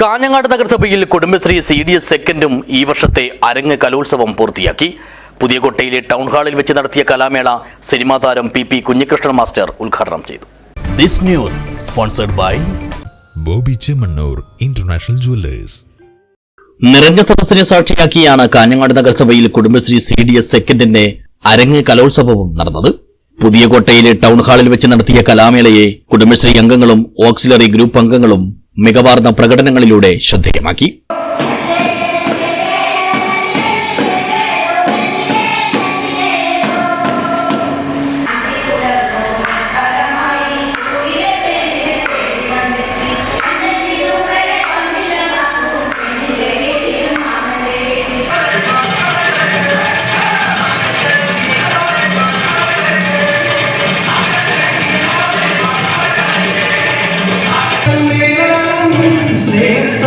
കാഞ്ഞങ്ങാട് നഗരസഭയിൽ Kudumbashree C D S സെക്കൻഡും ഈ വർഷത്തെ അരങ്ങ് കലോത്സവം പൂർത്തിയാക്കി. പുതിയ കോട്ടയിലെ ടൗൺ ഹാളിൽ വെച്ച് നടത്തിയ കലാമേള സിനിമാ താരം പി പി കുഞ്ഞികൃഷ്ണൻ മാസ്റ്റർ ഉദ്ഘാടനം ചെയ്തു. This news sponsored by Boby Chemmanur international jewellers. നിറഞ്ഞ സദസ്സിനെ സാക്ഷിയാക്കിയാണ് കാഞ്ഞങ്ങാട് നഗരസഭയിൽ കുടുംബശ്രീ സി ഡി എസ് സെക്കൻഡിന്റെ അരങ്ങ് കലോത്സവവും നടന്നത്. പുതിയ കോട്ടയിലെ ടൗൺ ഹാളിൽ വെച്ച് നടത്തിയ കലാമേളയെ കുടുംബശ്രീ അംഗങ്ങളും ഓക്സിലറി ഗ്രൂപ്പ് അംഗങ്ങളും മികവാർന്ന പ്രകടനങ്ങളിലൂടെ ശ്രദ്ധേയമാക്കി.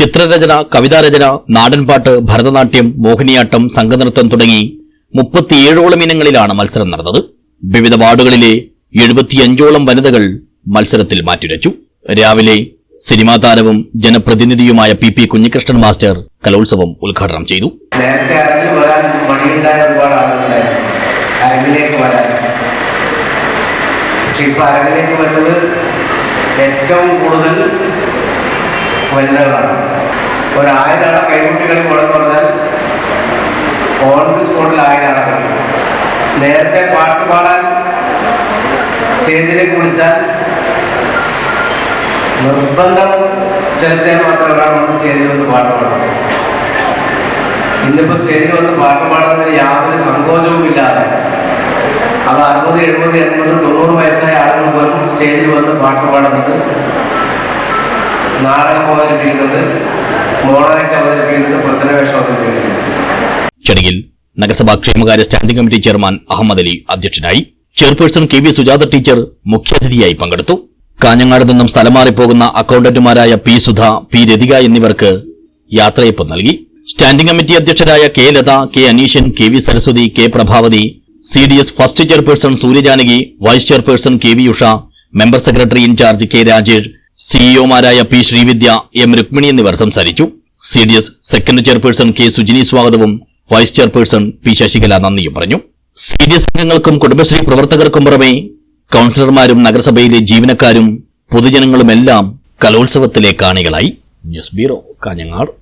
ചിത്രരചന കവിതാരചന നാടൻപാട്ട് ഭരതനാട്യം മോഹിനിയാട്ടം സംഘനൃത്തം തുടങ്ങി മുപ്പത്തിയേഴോളം ഇനങ്ങളിലാണ് മത്സരം നടന്നത്. വിവിധ വാർഡുകളിലെ എഴുപത്തിയഞ്ചോളം വനിതകൾ മത്സരത്തിൽ മാറ്റുരച്ചു. രാവിലെ സിനിമാ താരവും ജനപ്രതിനിധിയുമായ പി പി കുഞ്ഞികൃഷ്ണൻ മാസ്റ്റർ കലോത്സവം ഉദ്ഘാടനം ചെയ്തു. ഏറ്റവും കൂടുതൽ വനിതകളാണ്. ഒരായിരം ആളെ കൈകുട്ടികളിൽ പോകണമെന്ന് പറഞ്ഞാൽ ഓൺ ദി സ്പോട്ടിൽ ആയിരം നേരത്തെ പാട്ട് പാടാൻ സ്റ്റേജിലേക്ക് വിളിച്ചാൽ നിർബന്ധം ചെലുത്തിയാൽ മാത്രമേ ഒരാൾ വന്ന് സ്റ്റേജിൽ വന്ന് പാട്ട് പാടാം. ഇന്നിപ്പോ സ്റ്റേജിൽ വന്ന് പാട്ട് പാടുന്നതിന് യാതൊരു സങ്കോചവും ഇല്ലാതെ അത് അറുപത് എഴുപത് എൺപത് തൊണ്ണൂറ് വയസ്സായ ആളുകൾ പോലും സ്റ്റേജിൽ വന്ന് പാട്ട് പാടുന്നത് നാടകം അവതരിപ്പിക്കുന്നത് മോണായിട്ട് അവതരിപ്പിക്കുന്നത് അവതരിപ്പിക്കുന്നത് ചടങ്ങിൽ നഗരസഭാ ക്ഷേമകാര്യ standing committee chairman Ahammed Ali അധ്യക്ഷനായി chairperson K V Sujatha teacher മുഖ്യാതിഥിയായി പങ്കെടുത്തു. കാഞ്ഞങ്ങാട് നിന്നും സ്ഥലം മാറിപ്പോകുന്ന അക്കൌണ്ടന്റുമാരായ പി സുധ പി രതിക എന്നിവർക്ക് യാത്രയപ്പ് നൽകി. Standing committee അധ്യക്ഷരായ K Latha K Aneeshan K V Saraswathi K Prabhavathi C D S first chairperson Suryajanaki vice chairperson K V Usha member secretary in charge K Rajesh സിഇഒമാരായ P Sreevidya M Rukmini എന്നിവർ സംസാരിച്ചു. C D S second chairperson K Sujini സ്വാഗതവും vice chairperson P Sasikala നന്ദിയും പറഞ്ഞു. C D S അംഗങ്ങൾക്കും കുടുംബശ്രീ പ്രവർത്തകർക്കും പുറമെ കൌൺസിലർമാരും നഗരസഭയിലെ ജീവനക്കാരും പൊതുജനങ്ങളുമെല്ലാം കലോത്സവത്തിലെ കാണികളായി. News bureau Kanhangad.